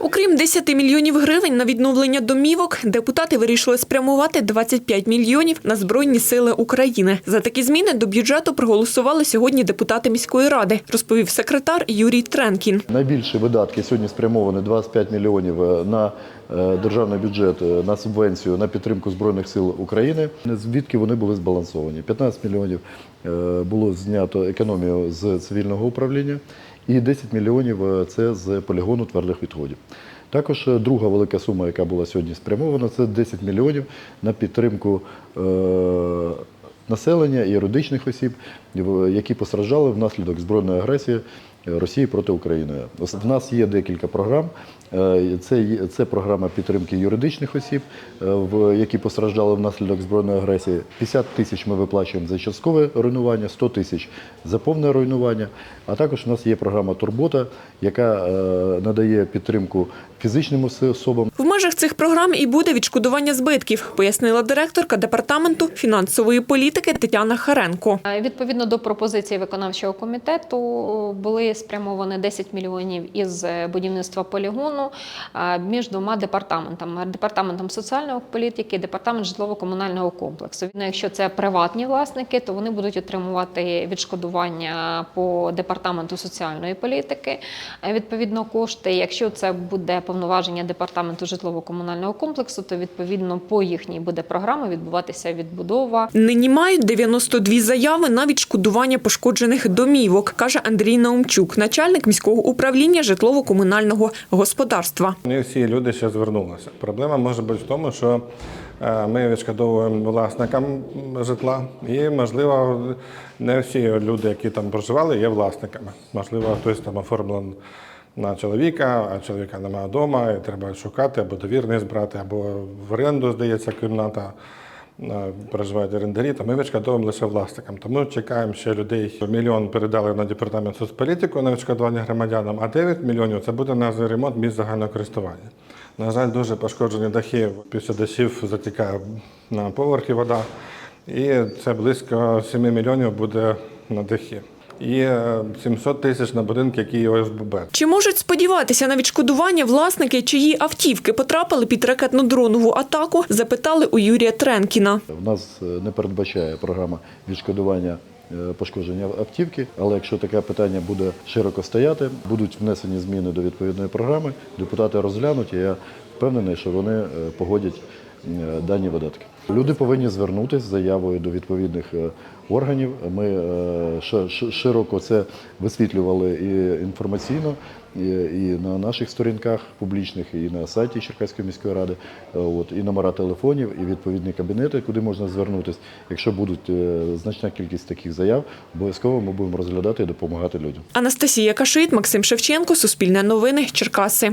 Окрім 10 мільйонів гривень на відновлення домівок, депутати вирішили спрямувати 25 мільйонів на Збройні сили України. За такі зміни до бюджету проголосували сьогодні депутати міської ради, розповів секретар Юрій Тренкін. Найбільші видатки сьогодні спрямовані 25 мільйонів е, на е, державний бюджет е, на субвенцію на підтримку збройних сил України. Звідки вони були збалансовані? 15 мільйонів було знято економію з цивільного управління, і 10 мільйонів е, це з полігону твердих відходів. Також е, друга велика сума, яка була сьогодні спрямована, це 10 мільйонів на підтримку. е, Населення і юридичних осіб, які постраждали внаслідок збройної агресії Росії проти України. В нас є декілька програм. Е, Це, є- це програма підтримки юридичних осіб, е, в- які постраждали внаслідок збройної агресії. 50 тисяч ми виплачуємо за часткове руйнування, 100 тисяч за повне руйнування. А також у нас є програма Турбота, яка е, надає підтримку фізичним особам. В межах цих програм і буде відшкодування збитків, пояснила директорка департаменту фінансової політики Тетяна Харенко. Відповідно до пропозиції виконавчого комітету були спрямовані 10 мільйонів із е, будівництва полігону е, між двома департаментами: департаментом соціальної політики, департамент житлово-комунального комплексу. Ну, Якщо це приватні власники, то вони будуть отримувати відшкодування по департаменту соціальної політики. Е, Відповідно, кошти. Якщо це буде повноваження департаменту житлово-комунального комплексу, то відповідно по їхній буде програмі відбуватися відбудова. Нині мають 92 заяви на відшкодування пошкоджених домівок, каже Андрій Наумчук, начальник міського управління житлово-комунального господарства. Не всі люди ще звернулися. Проблема може бути в тому, що е, ми відшкодовуємо власникам житла, і, можливо, не всі люди, які там проживали, є власниками. Можливо, хтось там оформлений на чоловіка, а чоловіка немає вдома, і треба шукати або довірність брати, або в оренду здається кімната. Проживають орендарі, то ми відшкодовуємо лише власникам. Тому чекаємо ще людей. Мільйон передали на департамент соцполітику на відшкодування громадянам, а 9 мільйонів це буде на ремонт місць загального користування. На жаль, дуже пошкоджені дахи. Після дощів затікає на поверхі вода, і це близько 7 мільйонів буде на дахи. І е, 700 тисяч на будинки, які ОСББ. Чи можуть сподіватися на відшкодування власники, чиї автівки потрапили під ракетно-дронову атаку? Запитали у Юрія Тренкіна. В нас е, не передбачає програма відшкодування е, пошкодження автівки, але якщо таке питання буде широко стояти, будуть внесені зміни до відповідної програми, депутати розглянуть, і я впевнений, що вони е, погодять е, дані видатки. Люди повинні звернутися з заявою до відповідних е, органів. Ми е, ши- ши- широко це висвітлювали і інформаційно, і, на наших сторінках публічних, і на сайті Черкаської міської ради. Е, От і номера телефонів, і відповідні кабінети, куди можна звернутися. Якщо будуть е, значна кількість таких заяв, обов'язково ми будемо розглядати і допомагати людям. Анастасія Кашит, Максим Шевченко, Суспільне новини, Черкаси.